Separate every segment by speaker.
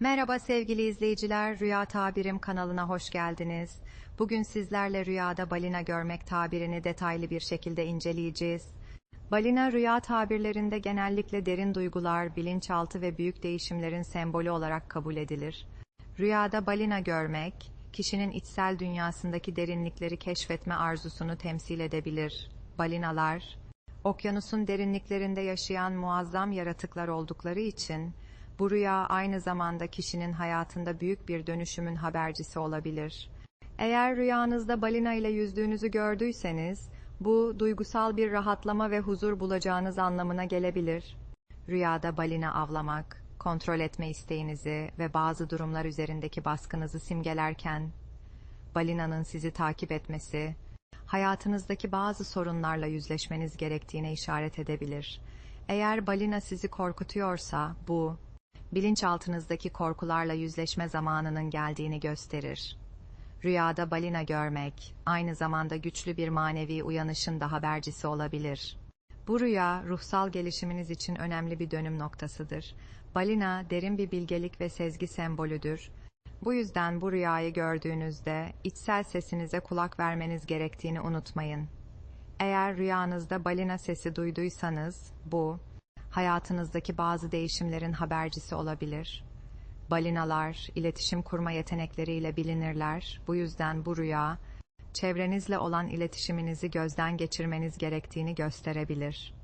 Speaker 1: Merhaba sevgili izleyiciler, Rüya Tabirim kanalına hoş geldiniz. Bugün sizlerle rüyada balina görmek tabirini detaylı bir şekilde inceleyeceğiz. Balina rüya tabirlerinde genellikle derin duygular, bilinçaltı ve büyük değişimlerin sembolü olarak kabul edilir. Rüyada balina görmek, kişinin içsel dünyasındaki derinlikleri keşfetme arzusunu temsil edebilir. Balinalar, okyanusun derinliklerinde yaşayan muazzam yaratıklar oldukları için, bu rüya aynı zamanda kişinin hayatında büyük bir dönüşümün habercisi olabilir. Eğer rüyanızda balina ile yüzdüğünüzü gördüyseniz, bu duygusal bir rahatlama ve huzur bulacağınız anlamına gelebilir. Rüyada balina avlamak, kontrol etme isteğinizi ve bazı durumlar üzerindeki baskınızı simgelerken, balinanın sizi takip etmesi, hayatınızdaki bazı sorunlarla yüzleşmeniz gerektiğine işaret edebilir. Eğer balina sizi korkutuyorsa, bu, bilinçaltınızdaki korkularla yüzleşme zamanının geldiğini gösterir. Rüyada balina görmek, aynı zamanda güçlü bir manevi uyanışın da habercisi olabilir. Bu rüya, ruhsal gelişiminiz için önemli bir dönüm noktasıdır. Balina, derin bir bilgelik ve sezgi sembolüdür. Bu yüzden bu rüyayı gördüğünüzde, içsel sesinize kulak vermeniz gerektiğini unutmayın. Eğer rüyanızda balina sesi duyduysanız, bu, hayatınızdaki bazı değişimlerin habercisi olabilir. Balinalar, iletişim kurma yetenekleriyle bilinirler. Bu yüzden bu rüya, çevrenizle olan iletişiminizi gözden geçirmeniz gerektiğini gösterebilir.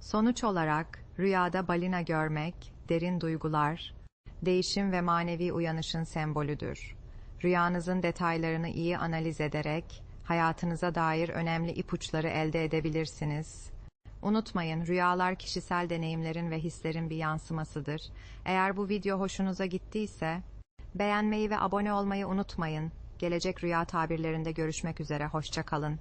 Speaker 1: Sonuç olarak, rüyada balina görmek, derin duygular, değişim ve manevi uyanışın sembolüdür. Rüyanızın detaylarını iyi analiz ederek, hayatınıza dair önemli ipuçları elde edebilirsiniz. Unutmayın, rüyalar kişisel deneyimlerin ve hislerin bir yansımasıdır. Eğer bu video hoşunuza gittiyse, beğenmeyi ve abone olmayı unutmayın. Gelecek rüya tabirlerinde görüşmek üzere, hoşça kalın.